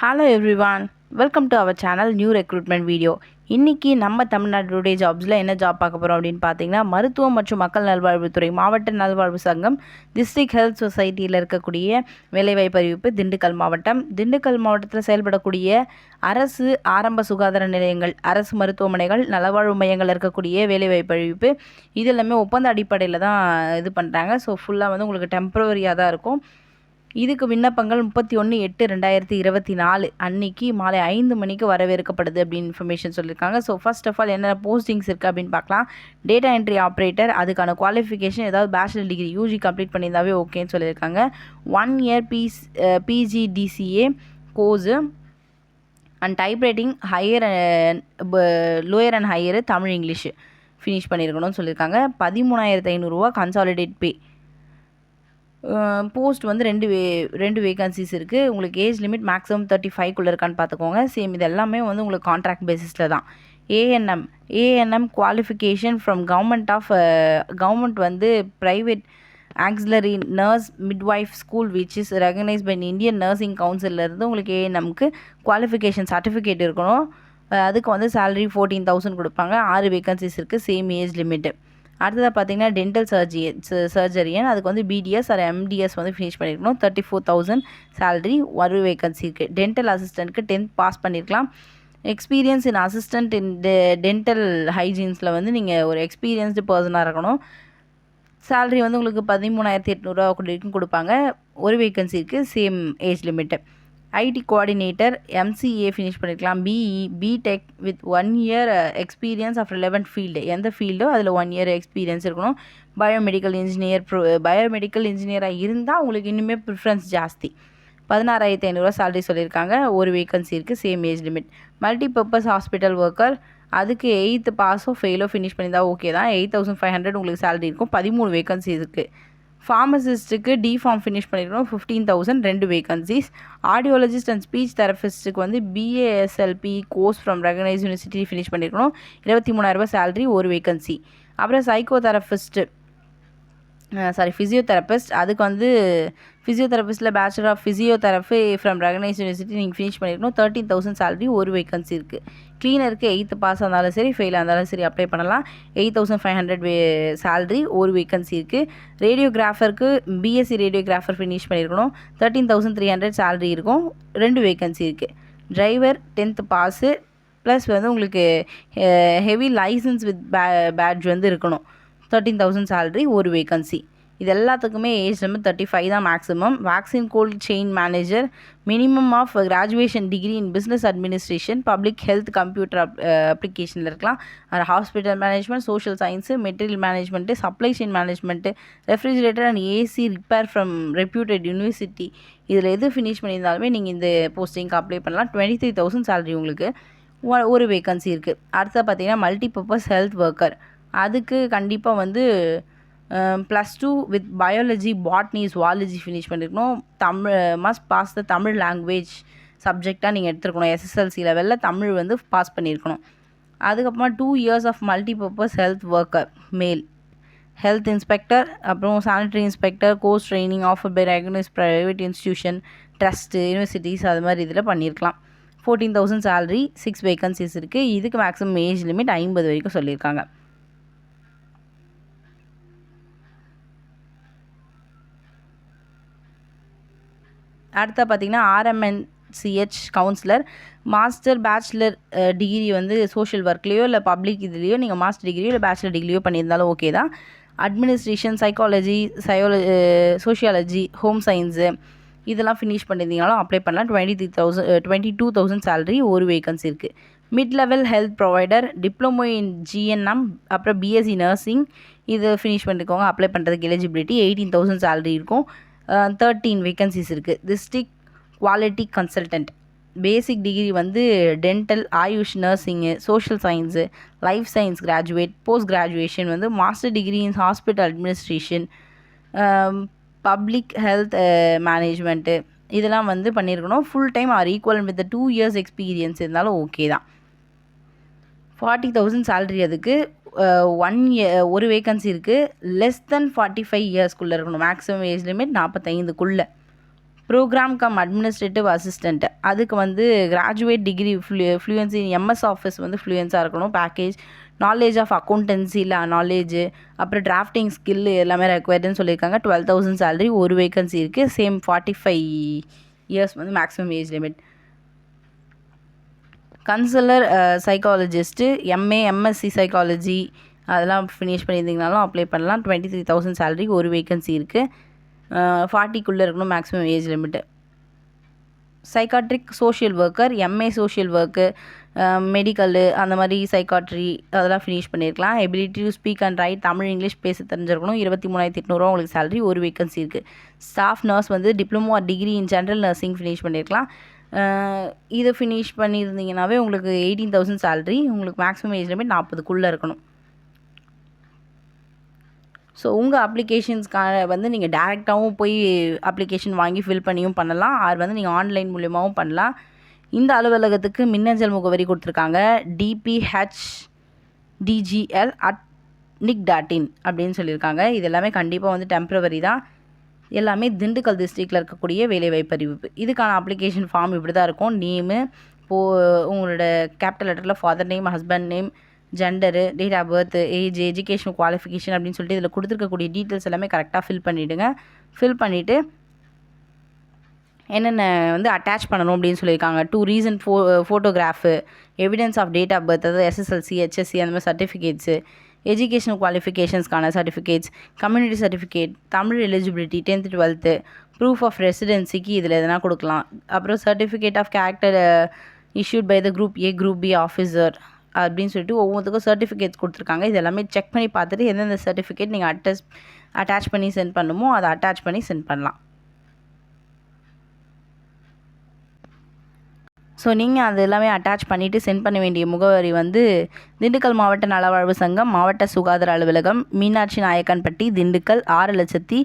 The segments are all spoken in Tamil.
Hello everyone welcome to our channel new recruitment video இன்றைக்கி நம்ம தமிழ்நாட்டுடைய ஜாப்ஸில் என்ன ஜாப் பார்க்க போகிறோம் அப்படின்னு பார்த்தீங்கன்னா மருத்துவம் மற்றும் மக்கள் நல்வாழ்வுத்துறை மாவட்ட நல்வாழ்வு சங்கம் டிஸ்ட்ரிக்ட் ஹெல்த் சொசைட்டியில் இருக்கக்கூடிய வேலைவாய்ப்பு அறிவிப்பு திண்டுக்கல் மாவட்டம். திண்டுக்கல் மாவட்டத்தில் செயல்படக்கூடிய அரசு ஆரம்ப சுகாதார நிலையங்கள் அரசு மருத்துவமனைகள் நலவாழ்வு மையங்கள் இருக்கக்கூடிய வேலைவாய்ப்பு அறிவிப்பு. இது எல்லாமே ஒப்பந்த அடிப்படையில் தான் இது பண்ணுறாங்க ஸோ ஃபுல்லாக வந்து உங்களுக்கு டெம்ப்ரவரியாக தான் இருக்கும். இதுக்கு விண்ணப்பங்கள் முப்பத்தி ஒன்று எட்டு ரெண்டாயிரத்தி இருபத்தி நாலு அன்னைக்கு மாலை ஐந்து மணிக்கு வரவேற்கப்படுது அப்படின்னு இன்ஃபர்மேஷன் சொல்லியிருக்காங்க ஸோ ஃபர்ஸ்ட் ஆஃப் ஆல் என்ன போஸ்டிங்ஸ் இருக்குது அப்படின்னு பார்க்கலாம். டேட்டா என்ட்ரி ஆப்ரேட்டர் அதுக்கான குவாலிஃபிகேஷன் ஏதாவது பேச்சுலர் டிகிரி யூஜி கம்ப்ளீட் பண்ணியிருந்தாவே ஓகேன்னு சொல்லியிருக்காங்க. ஒன் இயர் பிஸ் PGDCA course and typewriting higher lower and higher Tamil English finish பண்ணியிருக்கணும்னு சொல்லியிருக்காங்க. பதிமூணாயிரத்து ஐநூறுரூவா கன்சாலிடேட் பே போஸ்ட் வந்து ரெண்டு வே ரெண்டு வேகன்சிஸ் இருக்குது உங்களுக்கு ஏஜ் லிமிட் மேக்ஸிமம் தேர்ட்டி ஃபைவ்க்குள்ளே இருக்கான்னு பார்த்துக்கோங்க சேம் இது எல்லாமே வந்து உங்களுக்கு கான்ட்ராக்ட் பேசிஸில் தான். ANM ANM qualification from government of government வந்து private auxiliary nurse midwife school which is recognise by Indian nursing கவுன்சிலேருந்து உங்களுக்கு ஏஎன்எம்க்கு குவாலிஃபிகேஷன் சர்டிஃபிகேட் இருக்கணும். அதுக்கு வந்து சேலரி ஃபோர்டீன் தௌசண்ட் கொடுப்பாங்க. ஆறு வேகன்சிஸ் இருக்குது சேம் ஏஜ் லிமிட்டு அடுத்ததாக பார்த்தீங்கன்னா டென்டல் சர்ஜி சர்ஜரியன் அதுக்கு வந்து பிடிஎஸ் ஆர் எம்டிஎஸ் வந்து ஃபினிஷ் பண்ணியிருக்கணும் தேர்ட்டி ஃபோர் தௌசண்ட் சேலரி ஒரு வேகன்சி இருக்குது டென்டல் அசிஸ்டண்ட்டுக்கு டென்த் பாஸ் பண்ணியிருக்கலாம் எக்ஸ்பீரியன்ஸ் இன் அசிஸ்டண்ட் இன் டெ டென்டல் ஹைஜீன்ஸில் வந்து நீங்கள் ஒரு எக்ஸ்பீரியன்ஸ்டு பர்சனாக இருக்கணும். சேலரி வந்து உங்களுக்கு பதிமூணாயிரத்தி எட்நூறுவா வரைக்கும் கொடுப்பாங்க. ஒரு வேகன்சி இருக்குது same age limit IT coordinator MCA finish பண்ணியிருக்கலாம் BE BTech with one year experience of relevant field எந்த ஃபீல்டோ அதில் ஒன் இயர் எக்ஸ்பீரியன்ஸ் இருக்கணும். பயோமெடிக்கல் இன்ஜினியர் ப்ரோ பயோமெடிக்கல் இன்ஜினியராக இருந்தால் உங்களுக்கு இன்னுமே ப்ரிஃபரன்ஸ் ஜாஸ்தி. பதினாறாயிரத்தி ஐநூறுரூவா சேலரி சொல்லியிருக்காங்க. ஒரு வேக்கன்சி இருக்குது same age limit multi purpose hospital worker அதுக்கு எயித்து பாஸோ ஃபெயிலோ ஃபினிஷ் பண்ணியிருந்தால் ஓகே தான். எயிட் தௌசண்ட் ஃபைவ் ஹண்ட்ரட் உங்களுக்கு சேலரி இருக்கும். பதிமூணு வேக்கன்சி இருக்குது ஃபார்மசிஸ்ட்டுக்கு டி ஃபார்ம் ஃபினிஷ் பண்ணியிருக்கணும் ஃபிஃப்டீன் தௌசண்ட் ரெண்டு வேகன்சிஸ் ஆடியோலஜிஸ்ட் அண்ட் ஸ்பீச் தெரபிஸ்ட்டுக்கு வந்து BASLP course from recognise university finish பண்ணியிருக்கணும் இருபத்தி மூணாயிரரூபா சேலரி ஒரு வேகன்சி அப்புறம் சைக்கோ தெரபிஸ்ட்டு சாரி ஃபிசியோதெரபிஸ்ட் அதுக்கு வந்து ஃபிசியோதெரபிஸ்ட்டில் bachelor of physiotherapy from recognise university நீங்கள் ஃபினிஷ் பண்ணியிருக்கணும் தேர்ட்டின் தௌசண்ட் சேலரி ஒரு வேகன்சி இருக்குது க்ளீனருக்கு எயித்து பாஸ் இருந்தாலும் சரி ஃபெயிலாக இருந்தாலும் சரி அப்ளை பண்ணலாம். எயிட் தௌசண்ட் ஃபைவ் ஹண்ட்ரட் வே சேலரி ஒரு வேகன்சி இருக்குது ரேடியோகிராஃபருக்கு பிஎஸ்சி ரேடியோகிராஃபர் ஃபினிஷ் பண்ணியிருக்கணும் thirteen thousand three hundred salary இருக்கும். ரெண்டு வேகன்சி இருக்குது டிரைவர் டென்த்து பாஸு ப்ளஸ் வந்து உங்களுக்கு heavy licence with pay badge வந்து இருக்கணும். தேர்ட்டீன் தௌசண்ட் சேலரி ஒரு வேகன்சி இது எல்லாத்துக்குமே ஏஜ் லிமிட் தேர்ட்டி ஃபைவ் தான் maximum vaccine cold chain manager minimum of graduation degree in business administration public health computer அப் அப்ளிகேஷனில் இருக்கலாம். அது hospital management social science material management supply chain management refrigerator and AC repair from reputed university இதில் எது ஃபினிஷ் பண்ணியிருந்தாலுமே நீங்கள் இந்த போஸ்டிங்க்கு அப்ளை பண்ணலாம். டுவெண்ட்டி த்ரீ தௌசண்ட் சேலரி உங்களுக்கு ஒரு வேகன்சி இருக்குது அடுத்த பார்த்தீங்கன்னா மல்டி பர்பஸ் ஹெல்த் ஒர்க்கர் அதுக்கு கண்டிப்பாக வந்து plus two with biology botany zoology finish பண்ணியிருக்கணும் Tamil must pass the Tamil language சப்ஜெக்டாக நீங்கள் எடுத்துருக்கணும். எஸ்எஸ்எல்சி லெவலில் தமிழ் வந்து பாஸ் பண்ணியிருக்கணும் அதுக்கப்புறமா two years of multi purpose health worker male health inspector அப்புறம் sanitary inspector course training offer by recognise private institution trust universities அது மாதிரி இதில் பண்ணியிருக்கலாம் fourteen thousand salary six vacancies இருக்குது இதுக்கு மேக்ஸிமம் ஏஜ் லிமிட் ஐம்பது வரைக்கும் சொல்லியிருக்காங்க அடுத்த பார்த்திங்கன்னா RMNCH counsellor master bachelor degree வந்து சோஷியல் ஒர்க்லேயோ இல்லை பப்ளிக் இதுலேயோ நீங்கள் மாஸ்டர் டிகிரியோ இல்லை பேச்சுலர் டிகிரியோ பண்ணியிருந்தாலும் ஓகே தான். அட்மினிஸ்ட்ரேஷன் சைக்காலஜி சயோல சோஷியாலஜி ஹோம் சயின்ஸு இதெல்லாம் ஃபினிஷ் பண்ணியிருந்தீங்கனாலும் அப்ளை பண்ணலாம். Twenty three thousand twenty two thousand salary ஒரு வேகன்சி இருக்குது mid level health provider diploma in GNM அப்புறம் பிஎஸ்சி நர்சிங் இது ஃபினிஷ் பண்ணிக்கோங்க. அப்ளை பண்ணுறதுக்கு எலிஜிபிலிட்டி எயிட்டீன் தௌசண்ட் சேலரி இருக்கும். தேர்ட்டீன் வேக்கன்சிஸ் இருக்குது district quality consultant basic degree வந்து dental AYUSH nursing social science life science graduate post graduation வந்து master degree in hospital administration public health management இதெல்லாம் வந்து பண்ணியிருக்கணும் full time or equal with two years experience இருந்தாலும் ஓகே தான். ஃபார்ட்டி தௌசண்ட் சேலரி அதுக்கு ஒன் ஒரு வேகன்சி இருக்குது லெஸ் தென் ஃபார்ட்டி ஃபைவ் இயர்ஸ்க்குள்ளே இருக்கணும். மேக்ஸிமம் ஏஜ் லிமிட் நாற்பத்தைந்துக்குள்ளே ப்ரோக்ராம் கம் அட்மினிஸ்ட்ரேட்டிவ் அசிஸ்டண்ட் அதுக்கு வந்து graduate degree flu fluency MS office வந்து ஃப்ளூயன்ஸாக இருக்கணும். பேக்கேஜ் நாலேஜ் ஆஃப் அக்கௌண்டன்சியில் இல்லை நாலேஜு அப்புறம் டிராஃப்டிங் ஸ்கில் எல்லாமே ரெக்வயர்டுன்னு சொல்லியிருக்காங்க. டுவெல் தௌசண்ட் சேலரி ஒரு வேகன்சி இருக்குது சேம் ஃபார்ட்டி ஃபைவ் இயர்ஸ் வந்து maximum age limit counsellor psychologist MA MSc psychology அதெல்லாம் ஃபினிஷ் பண்ணியிருந்தீங்கனாலும் அப்ளை பண்ணலாம். டுவெண்ட்டி த்ரீ தௌசண்ட் சேலரிக்கு ஒரு வேகன்சி இருக்குது ஃபார்ட்டிக்குள்ளே இருக்கணும் maximum age limit psychiatric social worker MA social work medical அந்த மாதிரி சைக்காட்ரி அதெல்லாம் ஃபினிஷ் பண்ணியிருக்கலாம். Ability to speak and write Tamil English பேச தெரிஞ்சிருக்கணும். இருபத்தி மூணாயிரத்தி எட்நூறுவா உங்களுக்கு சேலரி ஒரு வேக்கன்சி இருக்குது ஸ்டாஃப் நர்ஸ் வந்து diploma degree in general nursing finish பண்ணியிருக்கலாம். இதை ஃபினிஷ் பண்ணியிருந்தீங்கனாவே உங்களுக்கு எயிட்டீன் தௌசண்ட் சேலரி உங்களுக்கு மேக்ஸிமம் ஏஜ் லிமிட் நாற்பதுக்குள்ளே இருக்கணும். ஸோ உங்கள் அப்ளிகேஷன்ஸ்க்கான வந்து நீங்கள் டேரெக்டாகவும் போய் அப்ளிகேஷன் வாங்கி ஃபில் பண்ணியும் பண்ணலாம். ஆர் வந்து நீங்கள் ஆன்லைன் மூலியமாகவும் பண்ணலாம். இந்த அலுவலகத்துக்கு மின்னஞ்சல் முகவரி கொடுத்துருக்காங்க. DPH DGL at nic dot in அப்படின்னு சொல்லியிருக்காங்க. இது எல்லாமே கண்டிப்பாக வந்து டெம்ப்ரவரி தான். எல்லாமே திண்டுக்கல் டிஸ்ட்ரிக்டில் இருக்கக்கூடிய வேலைவாய்ப்பு அறிவிப்பு இதுக்கான அப்ளிகேஷன் ஃபார்ம் இப்படி தான் இருக்கும். நேமு போ உங்களோட கேபிட்டல் லெட்டரில் father name husband name gender date of birth age education qualification அப்படின்னு சொல்லிட்டு இதில் கொடுத்துருக்கக்கூடிய டீட்டெயில்ஸ் எல்லாமே கரெக்டாக ஃபில் பண்ணிவிடுங்க ஃபில் பண்ணிவிட்டு என்னென்ன வந்து அட்டாச் பண்ணணும் அப்படின்னு சொல்லியிருக்காங்க. டூ ரீசன் ஃபோ photograph evidence of date of birth அதாவது எஸ்எஸ்எல்சி ஹெச்எஸ்சி அந்த மாதிரி certificates educational குவாலிஃபிகேஷன்ஸ்க்கான certificates community certificate Tamil eligibility tenth twelfth proof of ரெசிடென்சிக்கு இதில் எதனா கொடுக்கலாம். அப்புறம் certificate of character issued by the group A group B officer அப்படின்னு சொல்லிட்டு ஒவ்வொருத்துக்கும் சர்டிஃபிகேட்ஸ் கொடுத்துருக்காங்க. இது எல்லாமே செக் பண்ணி பார்த்துட்டு எந்தெந்த சர்டிஃபிகேட் நீங்கள் அட்டஸ் அட்டாச் பண்ணி சென்ட் பண்ணுமோ அதை அட்டாச் பண்ணி சென்ட் பண்ணலாம். ஸோ நீங்கள் அது எல்லாமே அட்டாச் பண்ணிவிட்டு சென்ட் பண்ண வேண்டிய முகவரி வந்து திண்டுக்கல் மாவட்ட நலவாழ்வு சங்கம் மாவட்ட சுகாதார அலுவலகம் மீனாட்சி நாயக்கன்பட்டி திண்டுக்கல் ஆறு லட்சத்தி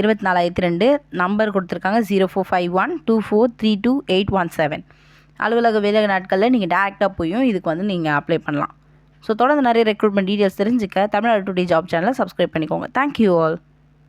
இருபத்தி நாலாயிரத்தி ரெண்டு நம்பர் கொடுத்துருக்காங்க. Zero four five one two four three two eight one seven அலுவலக வேலை நாட்களில் நீங்கள் டேரெக்டாக போயும் இதுக்கு வந்து நீங்கள் அப்ளை பண்ணலாம். ஸோ தொடர்ந்து நிறைய ரெக்ரூட்மெண்ட் டீட்டெயில்ஸ் தெரிஞ்சுக்க தமிழ்நாடு டுடே ஜாப் சேனலை சப்ஸ்கிரைப் பண்ணிக்கோங்க. Thank you all